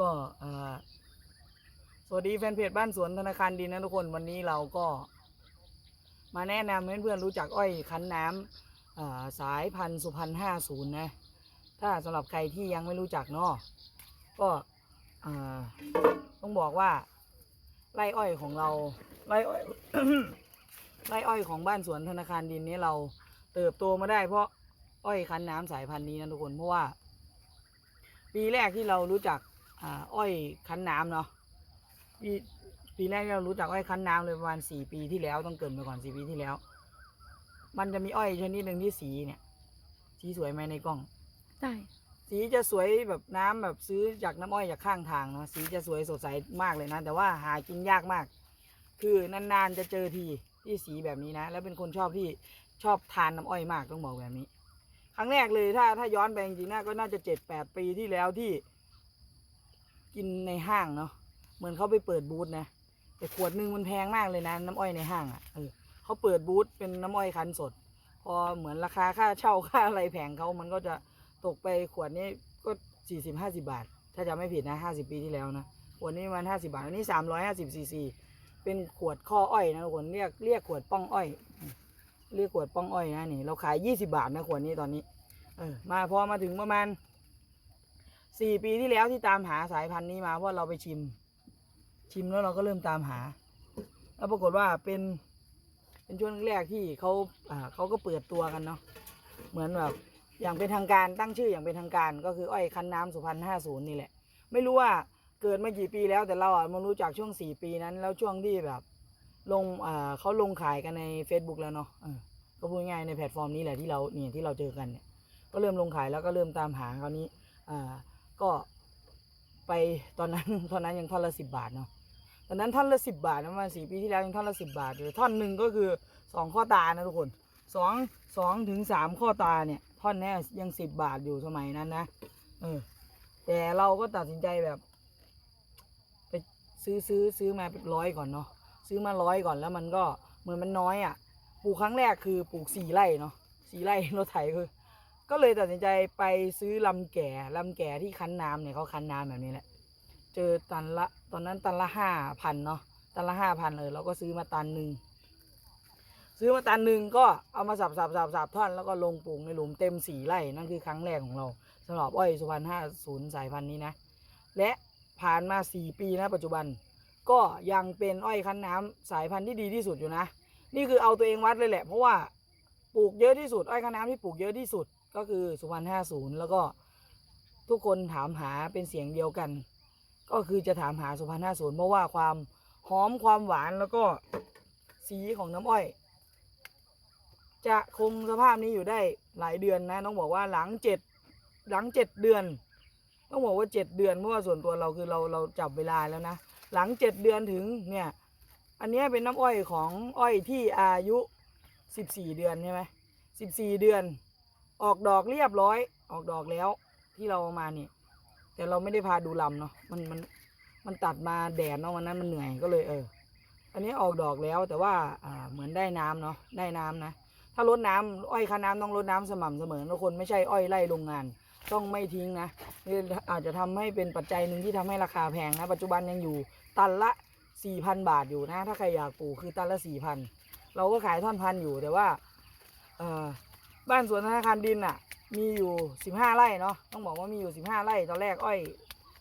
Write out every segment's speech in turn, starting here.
ก็สวัสดีแฟนเพจบ้านสวนธนาคารดินนะทุกคนวันนี้เราก็ มาแนะนำให้เพื่อนรู้จักอ้อยคั้นน้ำาสายพันธุ์สุพรรณห้าศูนย์นะ ถ้าสำหรับใครที่ยังไม่รู้จักเนาะก็ต้องบอกว่าไร่อ้อยของเราไร่อ้อยไร่อ้อยของบ้านสวนธนาคารดินนี้เราเติบโตมาได้เพราะอ้อยคั้นน้ำสายพันธุ์นี้นะทุกคนเพราะว่า ปีแรกที่เรารู้จัก อ่าอ้อยคั้นน้ำเนาะปีปีแรกที่เรารู้จักอ้อยคั้นน้ำเลยประมาณสี่ปีที่แล้วต้องเกรินไปก่อนสี่ปีที่แล้ว มันจะมีอ้อยชนิดหนึ่งที่สีเนี่ย สีสวยไหมในกล้องใช่สีจะสวยแบบน้ำแบบซื้อจากน้ำอ้อยจากข้างทางเนาะสีจะสวยสดใสมากเลยนะ แต่ว่าหากินยากมาก คือนานๆจะเจอทีที่สีแบบนี้นะ แล้วเป็นคนชอบที่ชอบทานน้ำอ้อยมากต้องบอกแบบนี้ ครั้งแรกเลยถ้าถ้าย้อนไปจริงๆนะก็น่าจะเจ็ดแปดปีที่แล้วที่ กินในห้างเนาะเหมือนเขาไปเปิดบูธนะ แต่ขวดหนึ่งมันแพงมากเลยนะ น้ำอ้อยในห้างอะ่ะเออเขาเปิดบูธเป็นน้ำอ้อยคันสด พอเหมือนราคาค่าเช่าค่าอะไรแพงเขามันก็จะตกไปขวดนี้ก็สี่สิบห้าสิบาท ถ้าจะไม่ผิดนะห้าสิบปีที่แล้วนะขวดนี้ประมันห้าสิบาทอันนี้สามร้อยห้าสิบซีซีเป็นขวดข้ออ้อยนะคนเรียกเรียกขวดป้องอ้อยเรียกขวดป้องอ้อยนะนี่เราขายยี่สิบาทนะขวดนี้ตอนนี้ เออมาพอมาถึงประมาณ สี่ปีที่แล้วที่ตามหาสายพันธุ์นี้มาเพราะเราไปชิม ชิมแล้วเราก็เริ่มตามหา แล้วปรากฏว่าเป็นเป็นช่วงแรกที่เขาอ่าเขาก็เปิดตัวกันเนาะเหมือนแบบอย่างเป็นทางการตั้งชื่ออย่างเป็นทางการ ก็คืออ้อยคันน้ำสุพรรณห้าศูนย์นี่แหละ ไม่รู้ว่าเกิดมากี่ปีแล้วแต่เราอะมารู้จักช่วงสี่ปีนั้น แล้วช่วงที่แบบลงอ่าเขาลงขายกันใน Facebook แล้วเนาะก็พูดง่ายในแพลตฟอร์มนี้แหละที่เราเนี่ยที่เราเจอกันเนี่ยก็เริ่มลงขายแล้วก็เริ่มตามหาคราวนี้อ่า ก็ไปตอนนั้นตอนนั้นยังท่อนละสิบบาทเนาะตอนนั้นท่อนละสิบบาทนะประมาณสี่ปีที่แล้วยังท่อนละสิบบาทอยู่ท่อนหนึ่งก็คือสองข้อตานะทุกคนสองสองถึงสามข้อตาเนี่ย ท่อนนี้ยยังสิบบาทอยู่สมัยนั้นนะเออแต่เราก็ตัดสินใจแบบไปซื้อซื้อซื้อมาเป็นร้อยก่อนเนาะซื้อมาร้อยก่อนแล้วมันก็เหมือนมันน้อยอะ่ะ ปลูกครั้งแรกคือปลูกสี่ไร่เนาะสี่ไร่รถไถคือ ก็เลยตัดสินใจไปซื้อลำแก่ลำแก่ที่คั้นน้ำเนี่ยเขาคั้นน้ำแบบนี้แหละ เจอตันละตอนนั้นตันละห้าพันเนาะตันละห้าพันเออเราก็ซื้อมาตันหนึ่งซื้อมาตันหนึ่งก็เอามาสับสับสับสับท่อนแล้วก็ลงปลูกในหลุมเต็มสี่ไร่นั่นคือครั้งแรกของเราสำหรับอ้อยสุพรรณห้าศูนย์สายพันธุ์นี้นะ และผ่านมาสี่ปีนะปัจจุบัน ก็ยังเป็นอ้อยคั้นน้ำสายพันธุ์ที่ดีที่สุดอยู่นะ นี่คือเอาตัวเองวัดเลยแหละ เพราะว่าปลูกเยอะที่สุดอ้อยคั้นน้ำที่ปลูกเยอะที่สุด ก็คือสุพรรณห้าศูนย์แล้วก็ทุกคนถามหาเป็นเสียงเดียวกัน ก็คือจะถามหาสุพรรณห้าศูนย์เพราะว่าความหอมความหวานแล้วก็สีของน้ำอ้อย จะคงสภาพนี้อยู่ได้หลายเดือนนะต้องบอกว่าหลังเจ็ดหลังเจ็ดเดือน ต้องบอกว่าเจ็ดเดือนเพราะว่าส่วนตัวเราคือเราเราจับเวลาแล้วนะ หลังเจ็ดเดือนถึงเนี่ยอันนี้เป็นน้ำอ้อยของอ้อยที่อายุสิบสี่เดือนใช่ไหมสิบสี่เดือน ออกดอกเรียบร้อย ออกดอกแล้วที่เราเอามาเนี่ยแต่เราไม่ได้พาดูลำเนาะมันมันมันตัดมาแดดเนาะวันนั้นมันเหนื่อยก็เลยเออ อันนี้ออกดอกแล้วแต่ว่าอ่าเหมือนได้น้ำเนาะได้น้ำนะถ้าลดน้ำอ้อยคะน้ำต้องลดน้ำสม่ำเสมอทุกคนไม่ใช่อ้อยไล่โรงงาน ต้องไม่ทิ้งนะนี่อาจจะทำให้เป็นปัจจัยหนึ่งที่ทำให้ราคาแพงนะปัจจุบันยังอยู่ตันละ4,000บาทอยู่นะ ถ้าใครอยากปลูกคือตันละ4,000เราก็ขายท่อนพันอยู่แต่ว่าเออ บ้านสวนธนาคารดินอะ มีอยู่ 15 ไร่เนาะต้องบอกว่ามีอยู่ 15 ไร่ตอนแรกอ้อย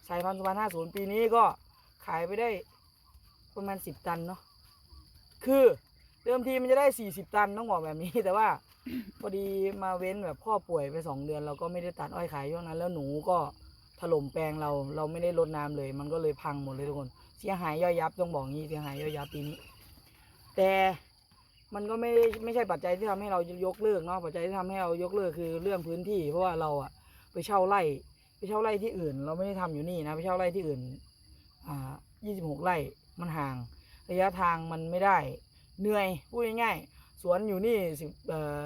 สายพันธุ์สุพรรณ50ปีนี้ก็ขายไปได้ประมาณ 10 ตันเนาะคือเดิมทีมันจะได้ 40 ตันต้องบอกแบบนี้ แต่ว่าพอดีมาเว้นแบบพ่อป่วยไปสองเดือน เราก็ไม่ได้ตัดอ้อยขายช่วงนั้น แล้วหนูก็ถล่มแปลงเราเราไม่ได้รดน้ำเลย มันก็เลยพังหมดเลยทุกคนเสียหายย่อยยับต้องบอกงี้เสียหายย่อยยับปีนี้ แต่ มันก็ไม่ได้ไม่ใช่ปัจจัยที่ทำให้เรายกเลิกเนาะปัจจัยที่ทำให้เรายกเลิกคือเรื่องพื้นที่ เพราะว่าเราอะไปเช่าไร่ไปเช่าไร่ที่อื่น เราไม่ได้ทำอยู่นี่นะไปเช่าไร่ที่อื่นอ่า26ไร่มันห่าง ระยะทางมันไม่ได้เหนื่อยพูดง่ายๆสวนอยู่นี่สิบเอ่อ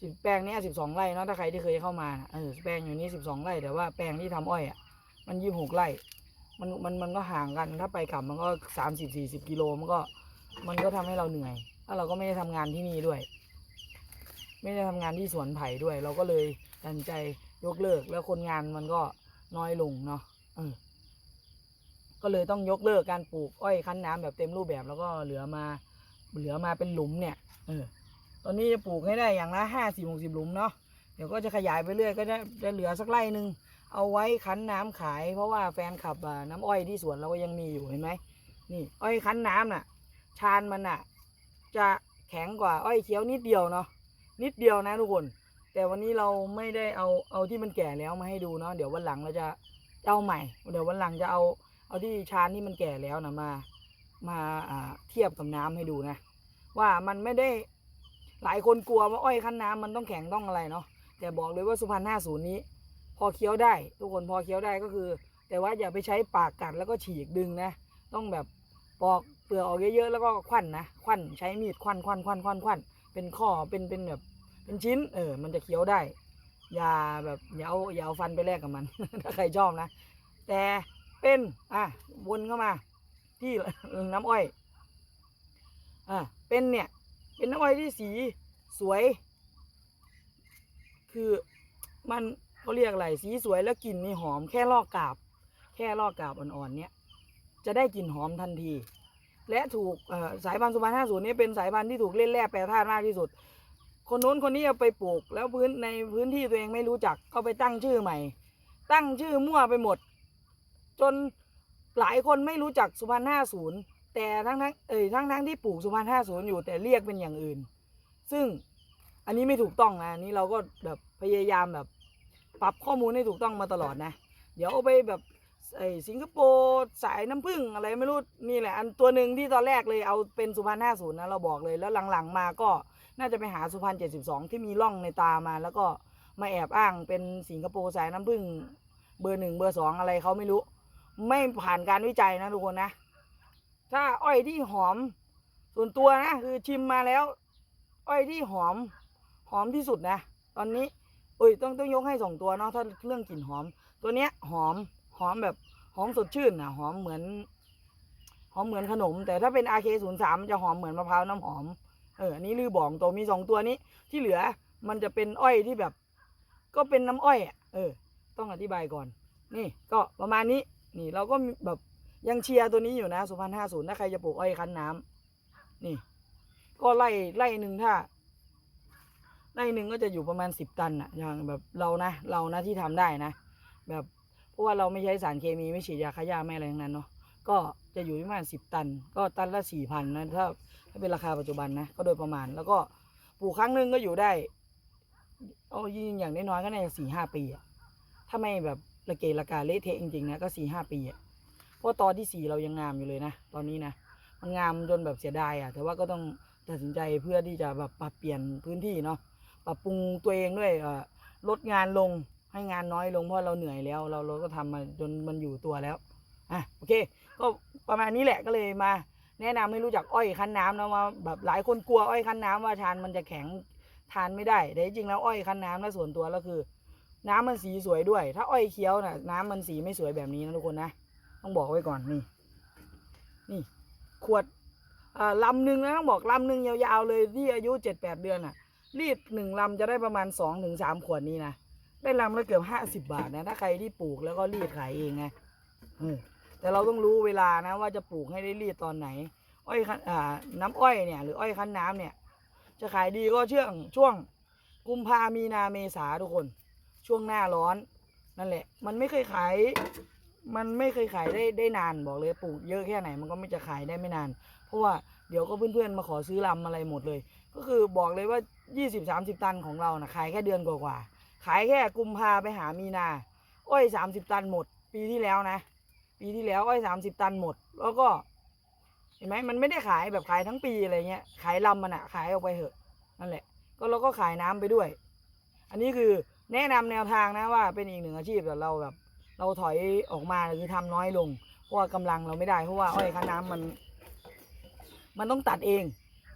สิบแปลงนี้สิบสองไร่เนาะถ้าใครที่เคยเข้ามานะเออแปลงอยู่นี่สิบสองไร่แต่ว่าแปลงที่ทำอ้อยอะมันยี่หกไร่มันมันมันก็ห่างกันถ้าไปกลับมันก็สามสิบสี่สิบกิโลมันก็มันก็ทำให้เราเหนื่อย แล้วเราก็ไม่ได้ทำงานที่นี่ด้วย ไม่ได้ทำงานที่สวนไผ่ด้วย เราก็เลยตัดใจยกเลิก แล้วคนงานมันก็น้อยลงเนาะเออก็เลยต้องยกเลิกการปลูกอ้อยคั้นน้ำแบบเต็มรูปแบบ แล้วก็เหลือมาเหลือมาเป็นหลุมเนี่ย เออ ตอนนี้จะปลูกให้ได้อย่างละห้าสิบหกสิบหลุมเนาะ เดี๋ยวก็จะขยายไปเรื่อยก็จะจะเหลือสักไร่หนึ่งเอาไว้คั้นน้ำขาย เพราะว่าแฟนคลับน้ำอ้อยที่สวนเราก็ยังมีอยู่เห็นไหมนี่ อ้อยคั้นน้ำน่ะ ชานมันน่ะ จะแข็งกว่าอ้อยเขียวนิดเดียวเนาะนิดเดียวนะทุกคน แต่วันนี้เราไม่ได้เอาเอาที่มันแก่แล้วมาให้ดูเนาะเดี๋ยววันหลังเราจะเอาใหม่ เดี๋ยววันหลังจะเอาเอาที่ชานที่มันแก่แล้วนะมามาเทียบกับน้ำให้ดูนะ ว่ามันไม่ได้หลายคนกลัวว่าอ้อยคั้นน้ำมันต้องแข็งต้องอะไรเนาะแต่บอกเลยว่าสุพรรณห้าศูนย์นี้ พอเคี้ยวได้ ทุกคนพอเคี้ยวได้ก็คือ แต่ว่าอย่าไปใช้ปากกัดแล้วก็ฉีกดึงนะ ต้องแบบปอก ปลือกออกเยอะๆแล้วก็ควันนะควันใช้มีดควันควันควันควันควันเป็นข้อเป็นเป็นแบบเป็นชิ้น เออ มันจะเคี้ยวได้ อย่าแบบอย่าเอาอย่าเอาฟันไปแลกกับมัน ถ้าใครชอบนะ แต่เป็นอะวนเข้ามาที่น้ำอ้อยอะเป็นเนี่ย เป็นน้ำอ้อยที่สีสวย คือมันเขาเรียกอะไรสีสวยแล้วกลิ่นนี่หอมแค่ลอกกาบ แค่ลอกกาบอ่อนๆเนี่ยจะได้กลิ่นหอมทันที และถูกสายพันธุ์สุพรรณห้าศูนย์นี่เป็นสายพันธุ์ที่ถูกเล่นแร่แปรธาตุมากที่สุด คนนู้นคนนี้เอาไปปลูก แล้วพื้นในพื้นที่ตัวเองไม่รู้จักก็ไปตั้งชื่อใหม่ ตั้งชื่อมั่วไปหมด จนหลายคนไม่รู้จักสุพรรณห้าศูนย์แต่ทั้งทั้งเอ่ยทั้งทั้งที่ปลูกสุพรรณห้าศูนย์อยู่แต่เรียกเป็นอย่างอื่น ซึ่งอันนี้ไม่ถูกต้องนะอันนี้เราก็แบบพยายามแบบปรับข้อมูลให้ถูกต้องมาตลอดนะ เดี๋ยวเอาไปแบบ ไอสิงคโปร์สายน้ำผึ้งอะไรไม่รู้นี่แหละ อันตัวหนึ่งที่ตอนแรกเลยเอาเป็นสุพรรณห้าศูนย์นะเราบอกเลยแล้วหลังๆมาก็น่าจะไปหาสุพรรณเจ็ดสิบสองที่มีร่องในตามา แล้วก็มาแอบอ้างเป็นสิงคโปร์สายน้ำผึ้งเบอร์หนึ่งเบอร์สองอะไรเขาไม่รู้ ไม่ผ่านการวิจัยนะทุกคนนะ ถ้าอ้อยที่หอมส่วนตัวนะคือชิมมาแล้ว อ้อยที่หอมหอมที่สุดนะ ตอนนี้เอ้ยต้องต้องยกให้สองตัวเนาะถ้าเรื่องกลิ่นหอม ตัวเนี้ยหอม หอมแบบหอมสดชื่นนะหอมเหมือน หอมเหมือนขนม แต่ถ้าเป็น RK 0 3จะหอมเหมือนมะพร้าวน้ำหอม เอออันนี้ลือบอกตัวมีสองตัวนี้ ที่เหลือมันจะเป็นอ้อยที่แบบ ก็เป็นน้ำอ้อยอะเออ ต้องอธิบายก่อน นี่ก็ประมาณนี้ นี่เราก็แบบยังเชียร์ตัวนี้อยู่นะสุพรรณห้าศูนย์ถ้าใครจะปลูกอ้อยคั้นน้ำนี่ ก็ไล่ไล่หนึ่งถ้าไล่หนึ่งก็จะอยู่ประมาณสิบตันอะอย่างแบบเรานะ เรานะที่ทำได้นะ แบบ เพราะว่าเราไม่ใช้สารเคมีไม่ฉีดยาฆ่าหญ้าไม่อะไรทั้งนั้นเนาะก็จะอยู่ที่ประมาณสิบตัน ก็ตันละสี่พันนะถ้าถ้าเป็นราคาปัจจุบันนะก็โดยประมาณ แล้วก็ปลูกครั้งหนึ่งก็อยู่ได้เอายิงอย่างน้อยๆก็น่าจะสี่ห้าปีอะถ้าไม่แบบระเกะระกาเละเทะจริงๆนะก็สี่ห้าปีอะเพราะตอนที่สี่เรายังงามอยู่เลยนะตอนนี้นะมันงามจนแบบเสียดายอะแต่ว่าก็ต้องตัดสินใจเพื่อที่จะแบบปรับเปลี่ยนพื้นที่เนาะปรับปรุงตัวเองด้วยลดงานลง ให้งานน้อยลงเพราะเราเหนื่อยแล้ว เราเราก็ทำมาจนมันอยู่ตัวแล้วอะโอเค ก็ประมาณนี้แหละก็เลยมา แนะนำให้รู้จักอ้อยคั้นน้ำนะว่าแบบหลายคนกลัวอ้อยคั้นน้ำว่าทานมันจะแข็งทานไม่ได้แต่จริงแล้วอ้อยคั้นน้ำนะส่วนตัวแล้วคือ น้ำมันสีสวยด้วย ถ้าอ้อยเคี้ยวน่ะ น้ำมันสีไม่สวยแบบนี้นะทุกคนนะต้องบอกไว้ก่อนนี่นี่ขวดอ่าลำหนึ่งนะต้องบอกลำหนึ่งยาวๆเลยที่อายุเจ็ดแปดเดือนอะ รีดหนึ่งลำจะได้ประมาณสองถึงสามขวดนี้นะ ได้ลำละเกือบห้าสิบบาทนะถ้าใครที่ปลูกแล้วก็รีดขายเองไงเออแต่เราต้องรู้เวลานะว่าจะปลูกให้ได้รีดตอนไหน อ้อยคั้นอ่าน้ำอ้อยเนี่ยหรืออ้อยคั้นน้ำเนี่ย จะขายดีก็ช่วงช่วงกุมภามีนาเมษาทุกคน ช่วงหน้าร้อนนั่นแหละ มันไม่เคยขาย มันไม่เคยขายได้ได้นานบอกเลยปลูกเยอะแค่ไหนมันก็ไม่จะขายได้ไม่นาน เพราะว่าเดี๋ยวก็เพื่อนๆมาขอซื้อลำอะไรหมดเลย ก็คือบอกเลยว่า 20-30 ตันของเรานะขายแค่เดือนกว่าๆ ขายแค่กุมภาไปหามีนา อ้อย30ตันหมด ปีที่แล้วนะ ปีที่แล้วอ้อย30ตันหมด แล้วก็ เห็นไหมมันไม่ได้ขายแบบขายทั้งปีอะไรเงี้ย ขายลำมันอะขายออกไปเถอะ นั่นแหละ ก็เราก็ขายน้ำไปด้วย อันนี้คือแนะนำแนวทางนะว่าเป็นอีกหนึ่งอาชีพแต่เราแบบ เราถอยออกมาคือทำน้อยลง เพราะว่ากำลังเราไม่ได้เพราะว่าอ้อยคั้นน้ำมัน มันต้องตัดเอง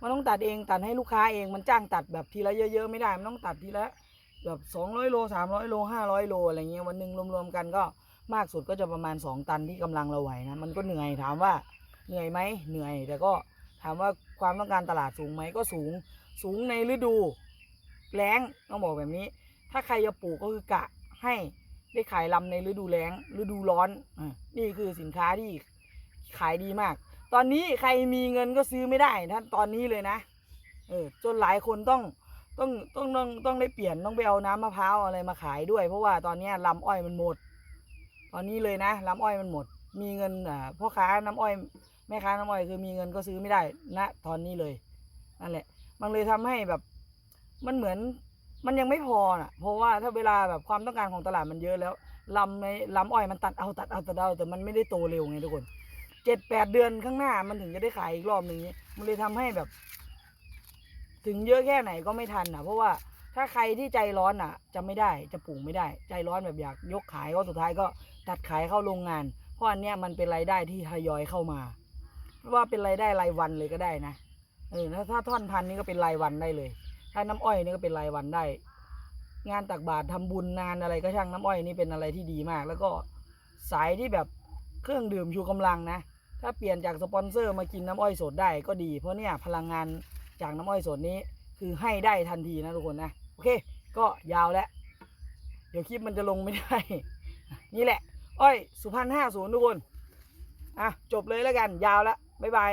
มันต้องตัดเองตัดให้ลูกค้าเองมันจ้างตัดแบบทีละเยอะๆไม่ได้ มันต้องตัดทีละ แบบสองร้อยโลสามร้อยโลห้าร้อยโลอะไรเงี้ยวันหนึ่งรวมๆกันก็มากสุดก็จะประมาณสองตันที่กำลังเราไหวนะมันก็เหนื่อยถามว่าเหนื่อยไหมเหนื่อย แต่ก็ถามว่าความต้องการตลาดสูงไหมก็สูงสูงในฤดูแล้งต้องบอกแบบนี้ ถ้าใครจะปลูกก็คือกะให้ได้ขายลำในฤดูแล้ง ฤดูร้อนอนี่คือสินค้าที่ขายดีมาก ตอนนี้ใครมีเงินก็ซื้อไม่ได้ท่านตอนนี้เลยนะเออจนหลายคนต้อง ต้องต้องต้องต้องได้เปลี่ยนต้องไปเอาน้ำมะพร้าวอะไรมาขายด้วย เพราะว่าตอนเนี้ลำอ้อยมันหมด ตอนนี้เลยนะลำอ้อยมันหมด มีเงินอ่าพ่อค้าน้ำอ้อยแม่ค้าน้ำอ้อยคือมีเงินก็ซื้อไม่ได้ณตอนนี้เลยนั่นแหละ มันเลยทำให้แบบมันเหมือนมันยังไม่พอน่ะ เพราะว่าถ้าเวลาแบบความต้องการของตลาดมันเยอะแล้วลำในลำอ้อยมันตัดเอาตัดเอาตัดเอาแต่มันไม่ได้โตเร็วไงทุกคนเจ็ดแปดเดือนข้างหน้ามันถึงจะได้ขายอีกรอบหนึ่งนี้มันเลยทำให้แบบ ถึงเยอะแค่ไหนก็ไม่ทันอะ เพราะว่าถ้าใครที่ใจร้อนอะ จะไม่ได้จะปลูกไม่ได้ ใจร้อนแบบอยากยกขายก็สุดท้ายก็ตัดขายเข้าโรงงาน เพราะอันเนี้ยมันเป็นรายได้ที่ทยอยเข้ามาว่าเป็นรายได้รายวันเลยก็ได้นะเออถ้าถ้าท่อนพันนี่ก็เป็นรายวันได้เลย ถ้าน้ำอ้อยนี่ก็เป็นรายวันได้ งานตักบาตรทำบุญงานอะไรก็ช่างน้ำอ้อยนี่เป็นอะไรที่ดีมาก แล้วก็สายที่แบบเครื่องดื่มชูกำลังนะ ถ้าเปลี่ยนจากสปอนเซอร์มากินน้ำอ้อยสดได้ก็ดี เพราะเนี่ยพลังงาน จากน้ำอ้อยสดนี้ คือให้ได้ทันทีนะทุกคนนะโอเค ก็ยาวแล้ว เดี๋ยวคลิปมันจะลงไม่ได้ นี่แหละ อ้อยสุพรรณห้าศูนย์ทุกคน อะ จบเลยแล้วกันยาวแล้วบ๊ายบาย